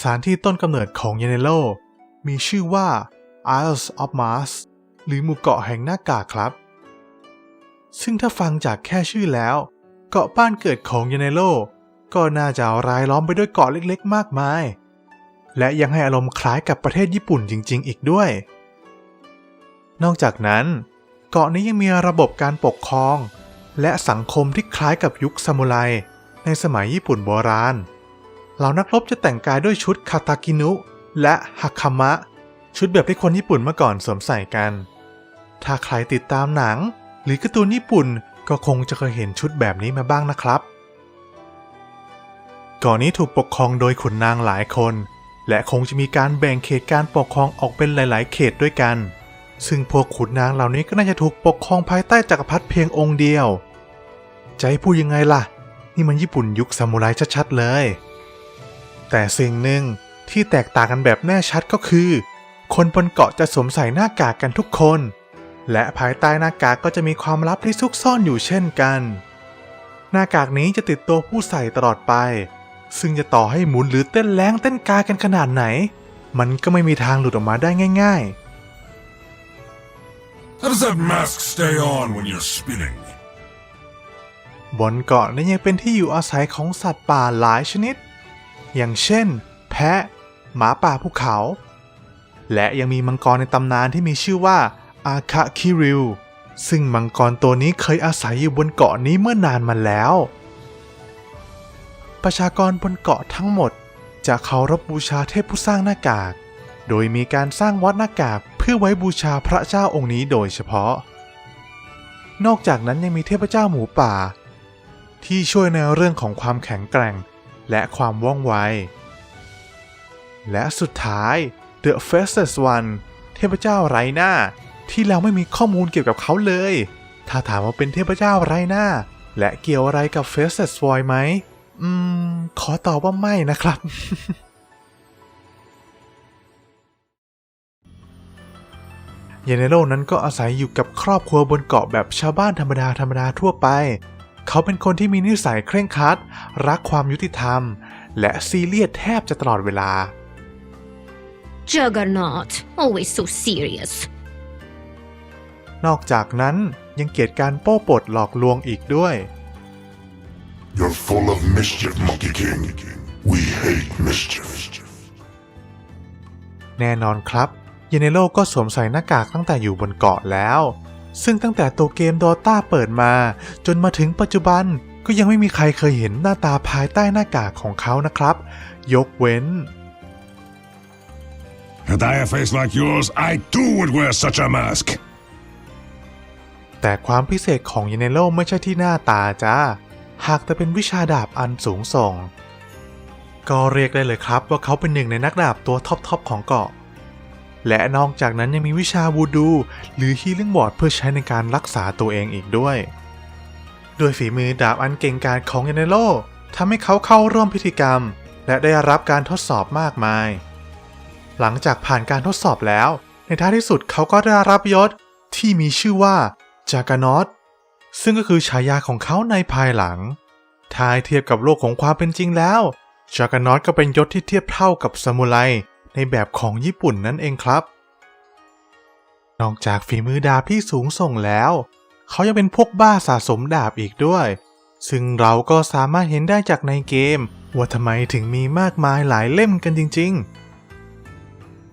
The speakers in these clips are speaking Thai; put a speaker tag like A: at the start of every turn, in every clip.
A: สถานที่ต้นกำเนิดของเยเนโล มีชื่อว่า Isles of Mars หรือหมู่เกาะแห่งหน้ากากครับ ซึ่งถ้าฟังจากแค่ชื่อแล้ว เกาะบ้านเกิดของเยเนโล ก็น่าจะรายล้อมไปด้วยเกาะเล็กๆ มากมาย และยังให้อารมณ์คล้ายกับประเทศญี่ปุ่นจริง ๆ อีกด้วย นอกจากนั้น เกาะนี้ยังมีระบบการปกครอง และสังคมที่คล้ายกับยุคซามูไรในสมัยญี่ปุ่นโบราณ เหล่านักรบจะแต่งกายด้วยชุดคาตากินุ และฮักคามะ ชุดแบบที่คนญี่ปุ่นเมื่อก่อนสวมใส่กัน ถ้าใครติดตามหนัง หรือการ์ตูนญี่ปุ่นก็คงจะเคยเห็นชุดแบบนี้มาบ้างนะครับก่อนนี้ถูกปกครองโดยขุนนางหลายคน และคงจะมีการแบ่งเขตการปกครองออกเป็นหลาย ๆ เขตด้วยกัน ซึ่งพวกขุนนางเหล่านี้ก็น่าจะถูกปกครองภายใต้จักรพรรดิเพียงองค์เดียว จะให้พูดยังไงล่ะ นี่มันญี่ปุ่นยุคซามูไรชัด ๆ เลย แต่สิ่งหนึ่งที่แตกต่างกันแบบแน่ชัดก็คือ คนบนเกาะจะสวมใส่หน้ากากกันทุกคน และภายใต้หน้ากากก็จะมีความลับที่ซุกซ่อนอยู่เช่นกัน หน้ากากนี้จะติดตัวผู้ใส่ตลอดไป ซึ่งจะต่อให้หมุนหรือเต้นแรงเต้นกากันขนาดไหน มันก็ไม่มีทางหลุดออกมาได้ง่าย
B: How does that mask stay on when you're spinning?
A: ๆบนเกาะนี้ยังเป็นที่อยู่อาศัยของสัตว์ป่าหลายชนิด อย่างเช่น แพะ หมาป่าภูเขา และยังมีมังกรในตำนานที่มีชื่อว่าอาคาคิริวซึ่งมังกรตัวนี้เคยอาศัยอยู่บนเกาะนี้เมื่อนานมาแล้ว ประชากรบนเกาะทั้งหมดจะเคารพบูชาเทพผู้สร้างหน้ากาก โดยมีการสร้างวัดหน้ากากเพื่อไว้บูชาพระเจ้าองค์นี้โดยเฉพาะ นอกจากนั้นยังมีเทพเจ้าหมูป่า ที่ช่วยในเรื่องของความแข็งแกร่ง และความว่องไว และสุดท้าย The Faceless One เทพเจ้าไร้หน้า ที่เราไม่มีข้อมูลเกี่ยวกับเขาเลย ถ้าถามว่าเป็นเทพเจ้าไร้หน้า และเกี่ยวอะไรกับ Faceless Void ไหม อืม ขอตอบว่าไม่นะครับเยเนโรนั้นก็อาศัยอยู่กับครอบครัวบนเกาะแบบชาวบ้านธรรมดาธรรมดาทั่วไป เขาเป็นคนที่มีนิสัยเคร่งครัด รักความยุติธรรม และซีเรียสแทบจะตลอดเวลา
C: Juggernaut, always so serious.
A: นอกจากนั้นยังเกลียดการโป้ปดหลอกลวงอีกด้วย
B: You're full of mischief, Monkey King. We hate mischief.
A: แน่นอนครับ เยเนโรก็สวมใส่หน้ากากตั้งแต่อยู่บนเกาะแล้ว ซึ่งตั้งแต่ตัวเกมดอต้าเปิดมา จนมาถึงปัจจุบันก็ยังไม่มีใครเคยเห็นหน้าตาภายใต้หน้ากากของเขานะครับ ยกเว้น
B: Had I a face like yours, I too would wear such a mask.
A: แต่ความพิเศษของเยเนโรไม่ใช่ที่หน้าตาจ้า หากแต่เป็นวิชาดาบอันสูงส่ง ก็เรียกได้เลยครับว่าเขาเป็นหนึ่งในนักดาบตัวท็อปๆของเกาะ และนอกจากนั้นยังมีวิชาวูดู หรือฮีลิ่งบอร์ดเพื่อใช้ในการรักษาตัวเองอีกด้วยด้วยฝีมือดาบอันเก่งกาจของเยเนโรทำให้เขาเข้าร่วมพิธีกรรม และได้รับการทดสอบมากมาย หลังจากผ่านการทดสอบแล้ว ในท้ายที่สุดเขาก็ได้รับยศที่มีชื่อว่าจากานอตซึ่งก็คือฉายาของเขาในภายหลังถ้าให้เทียบกับโลกของความเป็นจริงแล้วจากานอตก็เป็นยศที่เทียบเท่ากับซามูไร ในแบบของญี่ปุ่นนั่นเองครับ นอกจากฝีมือดาบที่สูงส่งแล้ว เขายังเป็นพวกบ้าสะสมดาบอีกด้วย ซึ่งเราก็สามารถเห็นได้จากในเกม ว่าทำไมถึงมีมากมายหลายเล่มกันจริง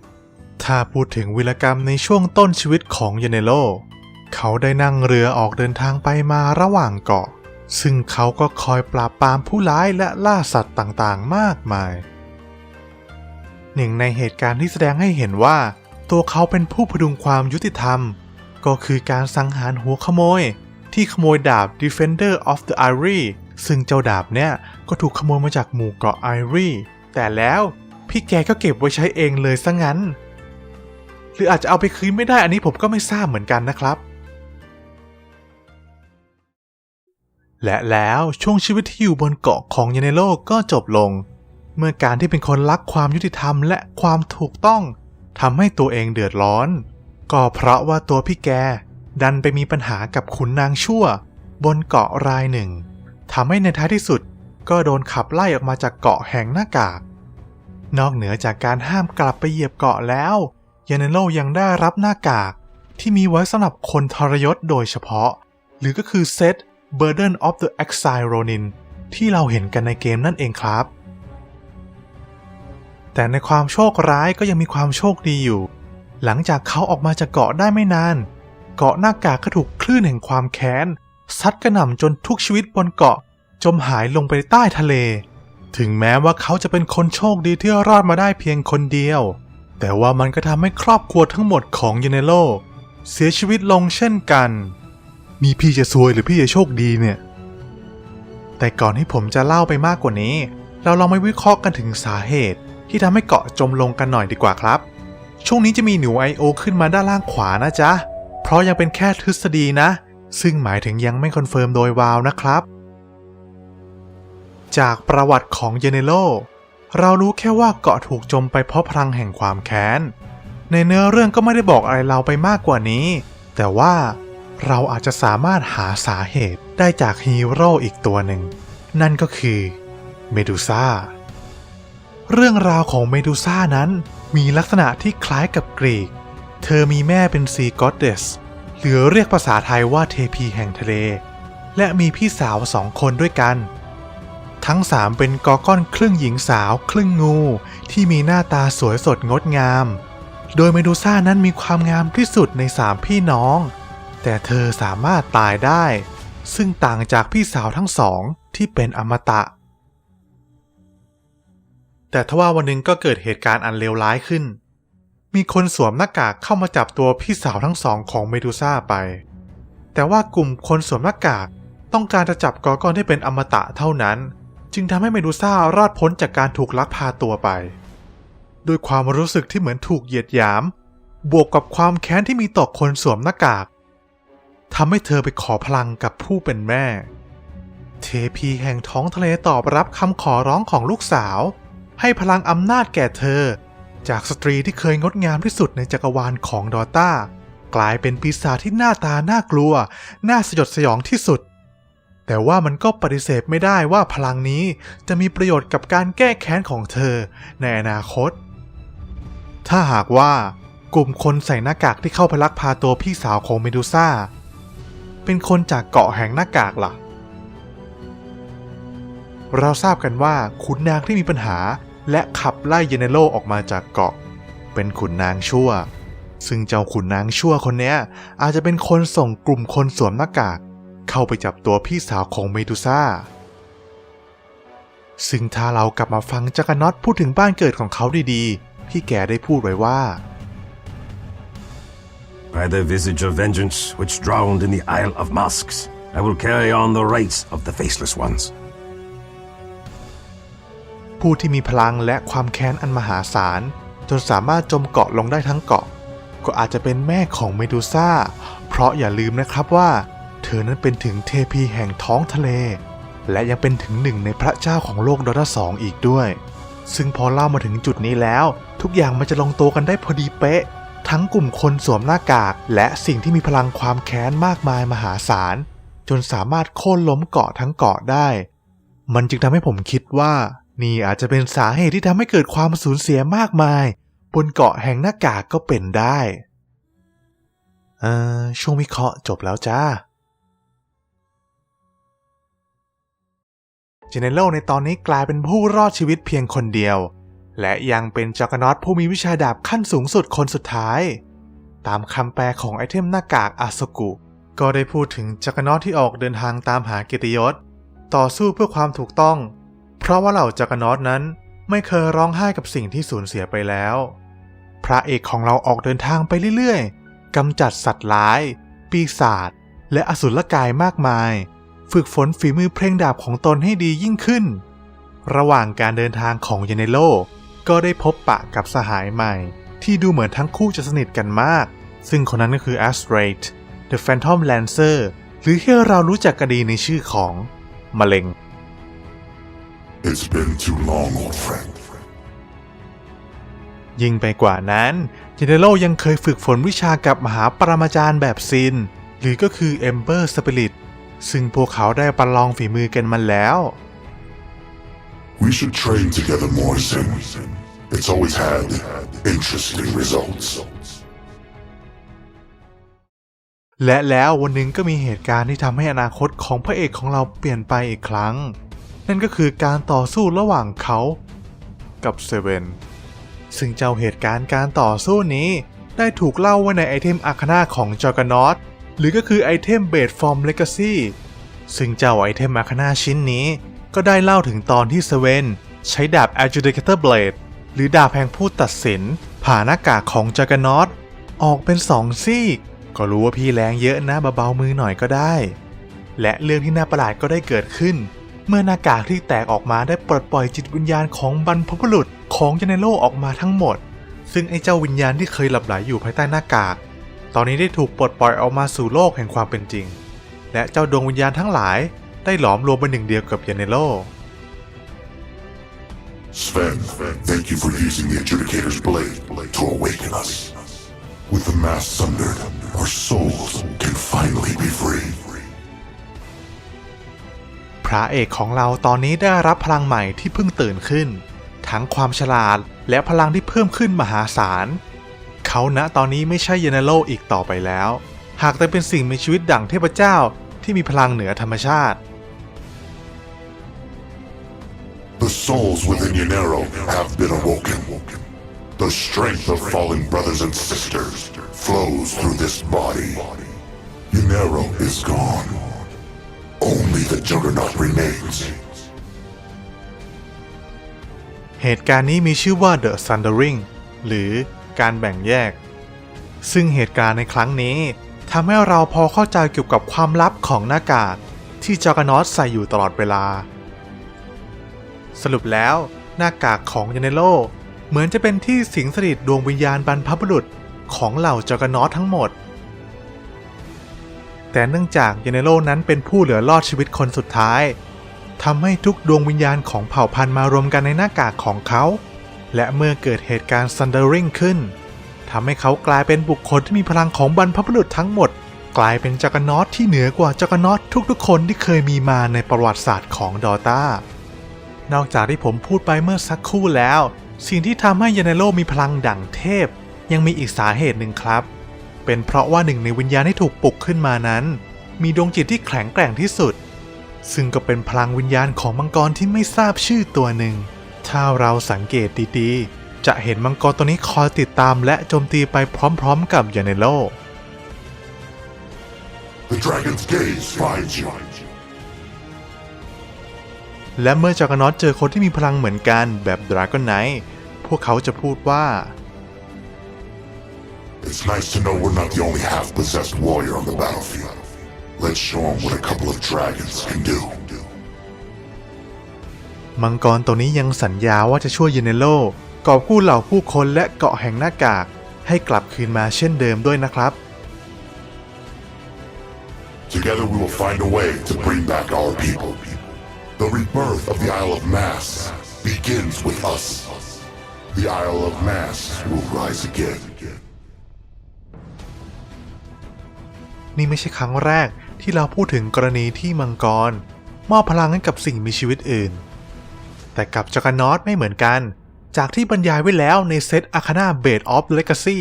A: ๆ ถ้าพูดถึงวิรกรรมในช่วงต้นชีวิตของเยเนโรเขาได้นั่งเรือออกเดินทางไปมาระหว่างเกาะ ซึ่งเขาก็คอยปราบปรามผู้ร้ายและล่าสัตว์ต่างๆ มากมาย หนึ่งในเหตุการณ์ที่แสดงให้เห็นว่า ตัวเขาเป็นผู้พดุงความยุติธรรม ก็คือการสังหารหัวขโมย ที่ขโมยดาบ Defender of the Ivory ซึ่งเจ้าดาบเนี่ยก็ถูกขโมยมาจากหมู่เกาะไอรีแต่แล้วพี่แกก็เก็บไว้ใช้เองเลยซะงั้น หรืออาจจะเอาไปคืนไม่ได้อันนี้ผมก็ไม่ทราบเหมือนกันนะครับ และแล้วช่วงชีวิตที่อยู่บนเกาะของยเนโรก็จบลง เมื่อการที่เป็นคนรักความยุติธรรมและความถูกต้องทำให้ตัวเองเดือดร้อน ก็เพราะว่าตัวพี่แก ดันไปมีปัญหากับขุนนางชั่ว บนเกาะรายหนึ่งทำให้ในท้ายที่สุดก็โดนขับไล่ออกมาจากเกาะแห่งหน้ากาก นอกเหนือจากการห้ามกลับไปเหยียบเกาะแล้วยาเนโลยังได้รับหน้ากากที่มีไว้สำหรับคนทรยศโดยเฉพาะ หรือก็คือเซต Burden of the Exile Ronin ที่เราเห็นกันในเกมนั่นเองครับ แต่ในความโชคร้ายก็ยังมีความโชคดีอยู่ หลังจากเขาออกมาจากเกาะได้ไม่นาน เกาะหน้ากากก็ถูกคลื่นแห่งความแค้นซัดกระหน่ำจนทุกชีวิตบนเกาะ จมหายลงไปใต้ทะเล ถึงแม้ว่าเขาจะเป็นคนโชคดีที่รอดมาได้เพียงคนเดียว แต่ว่ามันก็ทำให้ครอบครัวทั้งหมดของยูเนโลเสียชีวิตลงเช่นกัน มีพี่จะซวยหรือพี่จะโชคดีเนี่ย แต่ก่อนที่ผมจะเล่าไปมากกว่านี้ เราลองมาวิเคราะห์กันถึงสาเหตุ ที่ทำให้เกาะจมลงกันหน่อยดีกว่าครับ ช่วงนี้จะมีหนู I.O. ขึ้นมาด้านล่างขวานะจ๊ะ เพราะยังเป็นแค่ทฤษฎีนะ ซึ่งหมายถึงยังไม่คอนเฟิร์มโดยวาวนะครับ จากประวัติของเยเนโลเรารู้แค่ว่าเกาะถูกจมไปเพราะพลังแห่งความแค้น ในเนื้อเรื่องก็ไม่ได้บอกอะไรเราไปมากกว่านี้ แต่ว่าเราอาจจะสามารถหาสาเหตุได้จากฮีโร่อีกตัวหนึ่ง นั่นก็คือเมดูซ่า เรื่องราวของเมดูซ่านั้นมีลักษณะที่คล้ายกับกรีก เธอมีแม่เป็นซีก็อดเดสหรือเรียกภาษาไทยว่าเทพีแห่งทะเล และมีพี่สาวสองคนด้วยกัน ทั้งสามเป็นกอก้อนครึ่งหญิงสาวครึ่งงู ที่มีหน้าตาสวยสดงดงาม โดยเมดูซ่านั้นมีความงามที่สุดในสามพี่น้อง แต่เธอสามารถตายได้ ซึ่งต่างจากพี่สาวทั้งสองที่เป็นอมตะ แต่ทว่าวันหนึ่งก็เกิดเหตุการณ์อันเลวร้ายขึ้น มีคนสวมหน้ากากเข้ามาจับตัวพี่สาวทั้งสองของเมดูซ่าไป แต่ว่ากลุ่มคนสวมหน้ากากต้องการจะจับกอกอนที่เป็นอมตะเท่านั้น จึงทำให้เมดูซ่ารอดพ้นจากการถูกลักพาตัวไป ด้วยความรู้สึกที่เหมือนถูกเหยียดหยาม บวกกับความแค้นที่มีต่อคนสวมหน้ากากทำให้เธอไปขอพลังกับผู้เป็นแม่ เทพีแห่งท้องทะเลตอบรับคำขอร้องของลูกสาว ให้พลังอำนาจแก่เธอ จากสตรีที่เคยงดงามที่สุดในจักรวาลของดอต้ากลายเป็นปีศาจที่หน้าตาน่ากลัว น่าสยดสยองที่สุด แต่ว่ามันก็ปฏิเสธไม่ได้ว่าพลังนี้จะมีประโยชน์กับการแก้แค้นของเธอในอนาคต ถ้าหากว่ากลุ่มคนใส่หน้ากากที่เข้าไปลักพาตัวพี่สาวของเมดูซ่า เป็นคนจากเกาะแห่งหน้ากากล่ะ เราทราบกันว่าขุนนางที่มีปัญหา และขับไล่เยเนโลออกมาจากเกาะ เป็นขุนนางชั่ว ซึ่งเจ้าขุนนางชั่วคนนี้อาจจะเป็นคนส่งกลุ่มคนสวมหน้ากาก เข้าไปจับตัวพี่สาวของเมดูซ่า ซึ่งถ้าเรากลับมาฟังจักรน็อตพูดถึงบ้านเกิดของเขาดีๆ พี่แกได้พูดไว้ว่า
D: By the visage of vengeance which drowned in the Isle of Masks, I will carry on the rights of the faceless ones.
A: ผู้ที่มีพลังและความแค้นอันมหาศาล จนสามารถจมเกาะลงได้ทั้งเกาะ ก็อาจจะเป็นแม่ของเมดูซ่า เพราะอย่าลืมนะครับว่า เธอนั้นเป็นถึงเทพีแห่งท้องทะเล และยังเป็นถึงหนึ่งในพระเจ้าของโลกดอทสองอีกด้วย ซึ่งพอเล่ามาถึงจุดนี้แล้ว ทุกอย่างมันจะลงตัวกันได้พอดีเป๊ะ ทั้งกลุ่มคนสวมหน้ากาก และสิ่งที่มีพลังความแค้นมากมายมหาศาลจนสามารถโค่นล้มเกาะทั้งเกาะได้ มันจึงทำให้ผมคิดว่า นี่อาจจะเป็นสาเหตุที่ทำให้เกิดความสูญเสียมากมาย บนเกาะแห่งหน้ากากก็เป็นได้เออช่วงวิเคราะห์จบแล้วจ้าเจเนโรในตอนนี้กลายเป็นผู้รอดชีวิตเพียงคนเดียว และยังเป็นจักรนอตผู้มีวิชาดาบขั้นสูงสุดคนสุดท้าย ตามคำแปลของไอเทมหน้ากากอาสกุ ก็ได้พูดถึงจักรนอตที่ออกเดินทางตามหาเกียรติยศ ต่อสู้เพื่อความถูกต้อง เพราะว่าเหล่าจักรนอตนั้นไม่เคยร้องไห้กับสิ่งที่สูญเสียไปแล้ว พระเอกของเราออกเดินทางไปเรื่อยๆกำจัดสัตว์ร้าย ปีศาจและอสุรกายมากมาย ฝึกฝนฝีมือเพลงดาบของตนให้ดียิ่งขึ้น ระหว่างการเดินทางของเยเนโลก็ได้พบปะกับสหายใหม่ ที่ดูเหมือนทั้งคู่จะสนิทกันมาก ซึ่งคนนั้นก็คือ a s t r a t The Phantom Lancer หรือที่เรารู้จักกันดีในชื่อของมะเร็ง
B: It's been too long, old friend.
A: ยิ่งไปกว่านั้นเจเนโรยังเคยฝึกฝนวิชากับมหาปรมาจารย์แบบซิน หรือก็คือ Ember Spirit ซึ่งพวกเขาได้ประลองฝีมือกันมาแล้ว
B: We should train together more, Sin. It's always had interesting results.
A: และแล้ววันหนึ่งก็มีเหตุการณ์ที่ทำให้อนาคตของพระเอกของเราเปลี่ยนไปอีกครั้ง นั่นก็คือการต่อสู้ระหว่างเขา กับเซเว่นซึ่งเจ้าเหตุการณ์การต่อสู้นี้ ได้ถูกเล่าไว้ในไอเทมอาคนาของจอร์กนอตหรือก็คือไอเทมเบดฟอร์มเลกาซีซึ่งเจ้าไอเทมอาคนาชิ้นนี้ ก็ได้เล่าถึงตอนที่เซเว่นใช้ดาบ Adjudicator Blade หรือดาบแห่งผู้ตัดสิน ผ่าหน้ากากของจอร์กนอตออกเป็นสองซีก ก็รู้ว่าพี่แรงเยอะนะเบาๆมือหน่อยก็ได้ และเรื่องที่น่าประหลาดก็ได้เกิดขึ้น เมื่อหน้ากากที่แตกออกมาได้ปลดปล่อยจิตวิญญาณของบรรพบุรุษของเจเนโรออกมาทั้งหมด ซึ่งไอ้เจ้าวิญญาณที่เคยหลับไหลอยู่ภายใต้หน้ากาก ตอนนี้ได้ถูกปลดปล่อยออกมาสู่โลกแห่งความเป็นจริง และเจ้าดวงวิญญาณทั้งหลายได้หลอมรวมเป็นหนึ่งเดียวกับเจเนโร
B: Sven, thank you for using the Adjudicator's blade to awaken us. With the mass sundered, our souls can finally be free.
A: ระเอกของเราตอนนี้ได้รับพลังใหม่ที่เพิ่งตื่นขึ้น ทั้งความฉลาดและพลังที่เพิ่มขึ้นมหาศาล เขาณตอนนี้ไม่ใช่เยนโรอีกต่อไปแล้ว หากแต่เป็นสิ่งมีชีวิตดั่งเทพเจ้าที่มีพลังเหนือธรรมชาติ
B: The souls within Yanero have been awoken. The strength of fallen brothers and sisters flows through this body. Yanero is gone. Only the Juggernaut remains.
A: เหตุการณ์นี้มีชื่อว่า The Sundering หรือการแบ่งแยก ซึ่งเหตุการณ์ในครั้งนี้ทำให้เราพอเข้าใจเกี่ยวกับความลับของหน้ากากที่จอกนอสใส่อยู่ตลอดเวลา สรุปแล้วหน้ากากของยาเนโลเหมือนจะเป็นที่สิงสถิตดวงวิญญาณบรรพบุรุษของเหล่าจอกนอสทั้งหมด แต่เนื่องจากเยเนโลนั้นเป็นผู้เหลือรอดชีวิตคนสุดท้ายทำให้ทุกดวงวิญญาณของเผ่าพันธุ์มารวมกันในหน้ากากของเขา และเมื่อเกิดเหตุการณ์ Thundering ขึ้นทำให้เขากลายเป็นบุคคลที่มีพลังของบรรพบุรุษทั้งหมด กลายเป็นจักรนอตที่เหนือกว่าจักรนอตทุกๆ คนที่เคยมีมาในประวัติศาสตร์ของดอต้านอกจากที่ผมพูดไปเมื่อสักครู่แล้ว สิ่งที่ทำให้ยาเนโรมีพลังดั่งเทพ ยังมีอีกสาเหตุหนึ่งครับ เป็นเพราะว่าหนึ่งในวิญญาณที่ถูกปลุกขึ้นมานั้น มีดวงจิตที่แข็งแกร่งที่สุด ซึ่งก็เป็นพลังวิญญาณของมังกรที่ไม่ทราบชื่อตัวหนึ่ง ถ้าเราสังเกตดีๆ จะเห็นมังกรตัวนี้คอยติดตามและโจมตีไปพร้อมๆ กับยาเนโร
B: The dragon's gaze finds you.
A: และเมื่อจักรนอตเจอคนที่มีพลังเหมือนกันแบบดราก้อนไนท์พวกเขาจะพูดว่า
B: It's nice to know we're not the only half-possessed warrior on the battlefield. Let's show 'em what a couple of dragons can do.
A: มังกรตัวนี้ยังสัญญาว่าจะช่วยเยเนโรกอบกู้เหล่าผู้คนและเกาะแห่งหน้ากาก ให้กลับคืนมาเช่นเดิมด้วยนะครับ
B: Together we will find a way to bring back our people. The rebirth of the Isle of Mass begins with us. The Isle of Mass will rise again.
A: นี่ไม่ใช่ครั้งแรกที่เราพูดถึงกรณีที่มังกร มอบพลังให้กับสิ่งมีชีวิตอื่น แต่กับจักรนอตไม่เหมือนกัน จากที่บรรยายไว้แล้วในเซตอาคา n าเบดออฟเลกาซี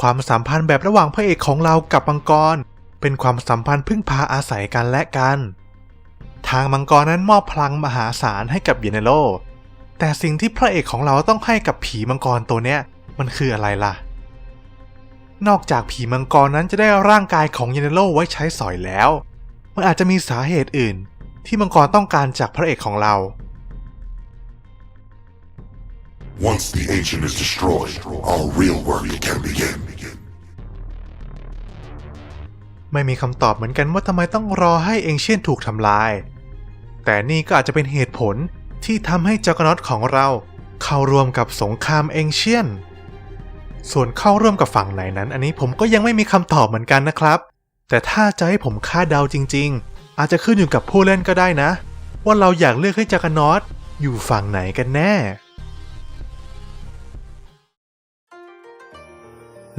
A: ความสัมพันธ์แบบระหว่างพระเอกของเรากับมังกร เป็นความสัมพันธ์พึ่งพาอาศัยกันและกัน ทางมังกรนั้นมอบพลังมหาศาลให้กับเยเนโรแต่สิ่งที่พระเอกของเราต้องให้กับผีมังกรตัวเนี้ยมันคืออะไรล่ะ นอกจากผีมังกรนั้นจะได้ร่างกายของเยเนโรไว้ใช้สอยแล้ว มันอาจจะมีสาเหตุอื่น ที่มังกรต้องการจากพระเอกของเรา
B: Once the ancient is destroyed, our real work can begin.
A: ไม่มีคำตอบเหมือนกันว่าทำไมต้องรอให้เองเชียนถูกทำลาย แต่นี่ก็อาจจะเป็นเหตุผลที่ทำให้จักรนอตของเรา เข้าร่วมกับสงครามเองเชียน ส่วนเข้าร่วมกับฝั่งไหนนั้น อันนี้ผมก็ยังไม่มีคำตอบเหมือนกันนะครับ แต่ถ้าจะให้ผมคาดเดาจริง ๆ อาจจะขึ้นอยู่กับผู้เล่นก็ได้นะ ว่าเราอยากเลือกให้จักรนอตอยู่ฝั่งไหนกันแน่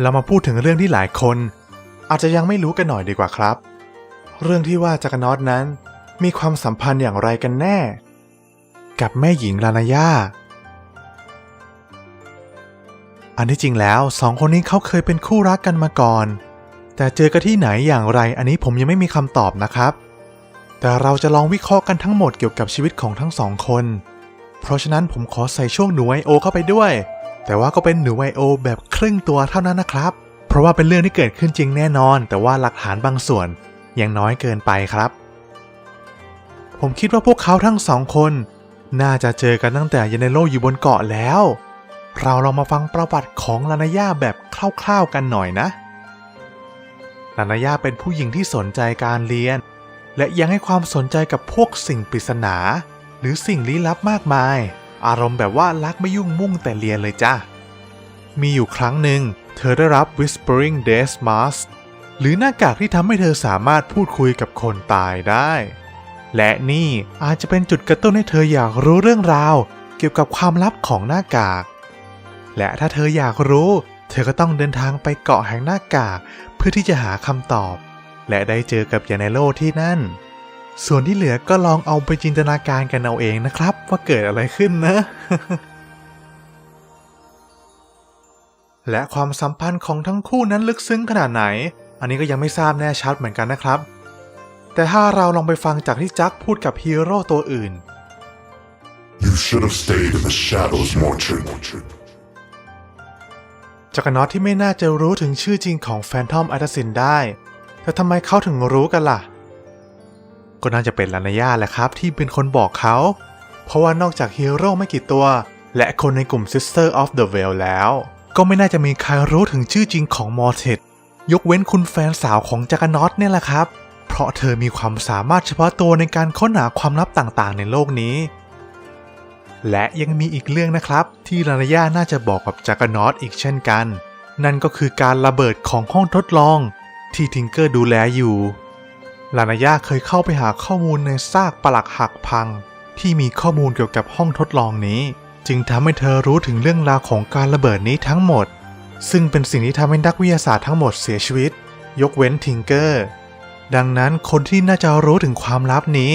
A: เรามาพูดถึงเรื่องที่หลายคน อาจจะยังไม่รู้กันหน่อยดีกว่าครับ เรื่องที่ว่าจักรนอตนั้น มีความสัมพันธ์อย่างไรกันแน่ กับแม่หญิงลานาย่า อันที่จริงแล้วสองคนนี้เขาเคยเป็นคู่รักกันมาก่อน แต่เจอกันที่ไหนอย่างไรอันนี้ผมยังไม่มีคำตอบนะครับ แต่เราจะลองวิเคราะห์กันทั้งหมดเกี่ยวกับชีวิตของทั้งสองคน เพราะฉะนั้นผมขอใส่ช่วงหนูไอโอเข้าไปด้วย แต่ว่าก็เป็นหนูไอโอแบบครึ่งตัวเท่านั้นนะครับ เพราะว่าเป็นเรื่องที่เกิดขึ้นจริงแน่นอน แต่ว่าหลักฐานบางส่วนยังน้อยเกินไปครับ ผมคิดว่าพวกเขาทั้งสองคน น่าจะเจอกันตั้งแต่ยาเนโรอยู่บนเกาะแล้ว เราลองมาฟังประวัติของลานาย่าแบบคร่าวๆกันหน่อยนะ ลานาย่าเป็นผู้หญิงที่สนใจการเรียน และยังให้ความสนใจกับพวกสิ่งปริศนา หรือสิ่งลี้ลับมากมาย อารมณ์แบบว่ารักไม่ยุ่งมุ่งแต่เรียนเลยจ้ะมีอยู่ครั้งหนึ่ง เธอได้รับ Whispering Death Mask หรือหน้ากากที่ทำให้เธอสามารถพูดคุยกับคนตายได้ และนี่อาจจะเป็นจุดกระตุ้นให้เธออยากรู้เรื่องราว เกี่ยวกับความลับของหน้ากาก และถ้าเธออยากรู้ เธอก็ต้องเดินทางไปเกาะแห่งหน้ากาก เพื่อที่จะหาคำตอบ และได้เจอกับยาเนโลที่นั่น ส่วนที่เหลือก็ลองเอาไปจินตนาการกันเอาเองนะครับ ว่าเกิดอะไรขึ้นนะ และความสัมพันธ์ของทั้งคู่นั้นลึกซึ้งขนาดไหน อันนี้ก็ยังไม่ทราบแน่ชัดเหมือนกันนะครับ แต่ถ้าเราลองไปฟังจากที่จักพูดกับฮีโร่ตัวอื่น
B: You should have stayed in the shadows, Morchard.
A: จักรน็อตที่ไม่น่าจะรู้ถึงชื่อจริงของแฟนทอมอัตสินได้ แต่ทำไมเขาถึงรู้กันล่ะ ก็น่าจะเป็นลานาย่าแหละครับที่เป็นคนบอกเขา เพราะว่านอกจากฮีโร่ไม่กี่ตัว และคนในกลุ่ม Sister of the Veil แล้ว ก็ไม่น่าจะมีใครรู้ถึงชื่อจริงของมอร์เทดยกเว้นคุณแฟนสาวของจักรน็อตเนี่ยแหละครับ เพราะเธอมีความสามารถเฉพาะตัวในการค้นหาความลับต่างๆ ในโลกนี้ และยังมีอีกเรื่องนะครับ ที่ลานาย่าน่าจะบอกกับจักรนอตอีกเช่นกัน นั่นก็คือการระเบิดของห้องทดลองที่ทิงเกอร์ดูแลอยู่ลานาย่าเคยเข้าไปหาข้อมูลในซากปลักหักพัง ที่มีข้อมูลเกี่ยวกับห้องทดลองนี้ จึงทำให้เธอรู้ถึงเรื่องราวของการระเบิดนี้ทั้งหมด ซึ่งเป็นสิ่งที่ทำให้นักวิทยาศาสตร์ทั้งหมดเสียชีวิต ยกเว้นทิงเกอร์ ดังนั้นคนที่น่าจะรู้ถึงความลับนี้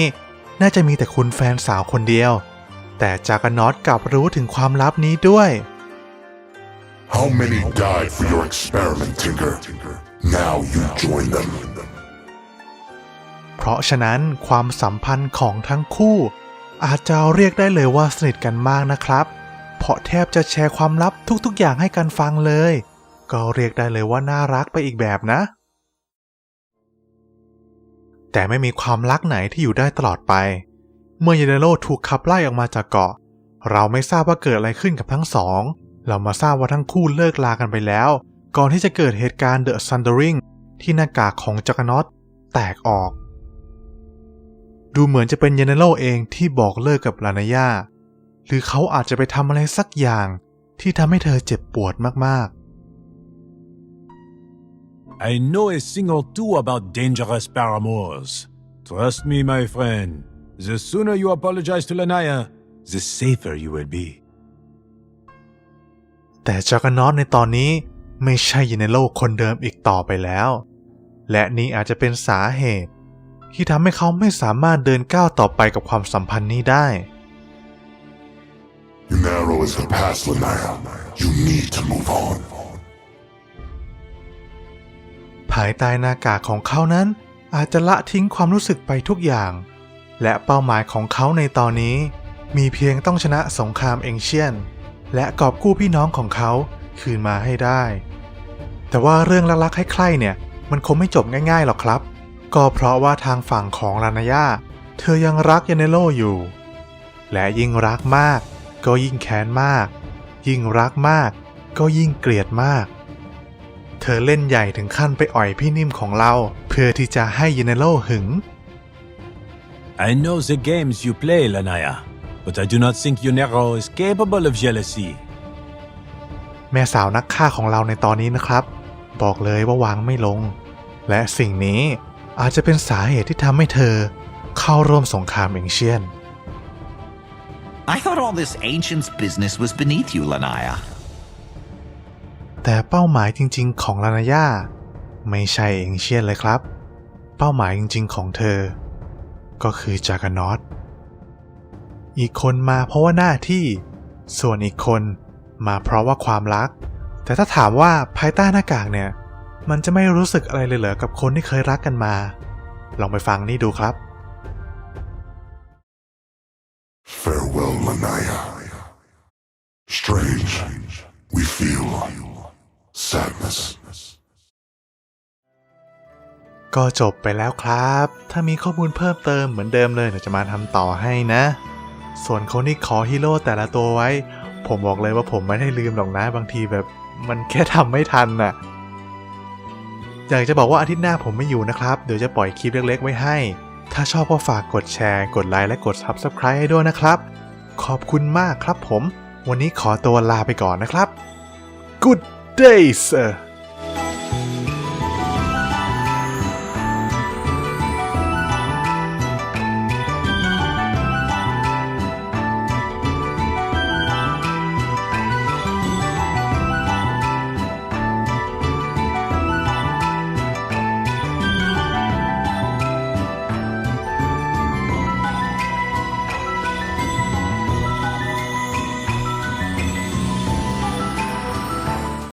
A: น่าจะมีแต่คุณแฟนสาวคนเดียว แต่จากรนอตกลับรู้ถึงความลับนี้ด้วย
B: How many died for your experiment, Tinker? Now you join them.
A: เพราะฉะนั้นความสัมพันธ์ของทั้งคู่ อาจจะเรียกได้เลยว่าสนิทกันมากนะครับ เพราะแทบจะแชร์ความลับทุกๆอย่างให้กันฟังเลย ก็เรียกได้เลยว่าน่ารักไปอีกแบบนะ แต่ไม่มีความรักไหนที่อยู่ได้ตลอดไป เมื่อเยเนโรถูกขับไล่ออกมาจากเกาะ เราไม่ทราบว่าเกิดอะไรขึ้นกับทั้งสอง เรามาทราบว่าทั้งคู่เลิกลากันไปแล้ว ก่อนที่จะเกิดเหตุการณ์เดอะซันเดอริงที่หน้ากากของจักรนอตแตกออก ดูเหมือนจะเป็นเยเนโรเองที่บอกเลิกกับลานาย่าหรือเขาอาจจะไปทำอะไรสักอย่างที่ทำให้เธอเจ็บปวดมาก ๆ
E: I know a thing or two about dangerous paramours. Trust me, my friend. The sooner you apologize to Lanaya, the safer you will be.
A: ๆแต่จักรนอตในตอนนี้ไม่ใช่เยเนโรคนเดิมอีกต่อไปแล้ว และนี่อาจจะเป็นสาเหตุ ที่ทำให้เขาไม่สามารถเดินก้าวต่อไปกับความสัมพันธ์นี้ได้
B: Unaro is the past, Lanaya. You need to move on.
A: ภายใต้หน้ากากของเขานั้นอาจจะละทิ้งความรู้สึกไปทุกอย่าง และเป้าหมายของเขาในตอนนี้ มีเพียงต้องชนะสงครามเองเชียน และกอบกู้พี่น้องของเขาคืนมาให้ได้ แต่ว่าเรื่องลักๆให้ใคร่ๆเนี่ย มันคงไม่จบง่ายๆหรอกครับ ก็เพราะว่าทางฝั่งของลานาย่าเธอยังรักยาเนโรอยู่ และยิ่งรักมาก ก็ยิ่งแค้นมาก ยิ่งรักมาก ก็ยิ่งเกลียดมาก เธอเล่นใหญ่ถึงขั้นไปอ่อยพี่นิ่มของเรา เพื่อที่จะให้เยเนโรหึง
E: I know the games you play, Lanaya, but I do not think Yunero is capable of jealousy.
A: แม่สาวนักฆ่าของเราในตอนนี้นะครับ บอกเลยว่าวางไม่ลง และสิ่งนี้อาจจะเป็นสาเหตุที่ทำให้เธอ เข้าร่วมสงครามเองเชียน
F: I thought all this ancients business was beneath you, Lanaya.
A: แต่เป้าหมายจริง ๆ ของลานาย่าไม่ใช่เองเชียนเลยครับ เป้าหมายจริง ๆ ของเธอ ก็คือจากานอตอีกคนมาเพราะว่าหน้าที่ ส่วนอีกคนมาเพราะว่าความรัก แต่ถ้าถามว่าภายใต้หน้ากากเนี่ย มันจะไม่รู้สึกอะไรเลยเหรอกับคนที่เคยรักกันมา ลองไปฟังนี่ดูครับ ก็จบไปแล้วครับ ถ้ามีข้อมูลเพิ่มเติมเหมือนเดิมเลยเดี๋ยวจะมาทำต่อให้นะ ส่วนคนที่ขอฮีโร่แต่ละตัวไว้ ผมบอกเลยว่าผมไม่ได้ลืมหรอกนะ บางทีแบบมันแค่ทำไม่ทันน่ะ อยากจะบอกว่าอาทิตย์หน้าผมไม่อยู่นะครับ เดี๋ยวจะปล่อยคลิปเล็กๆ ไว้ให้ ถ้าชอบก็ฝากกดแชร์ กดไลค์และกด Subscribe ให้ด้วยนะครับ ขอบคุณมากครับผม วันนี้ขอตัวลาไปก่อนนะครับ Good day sir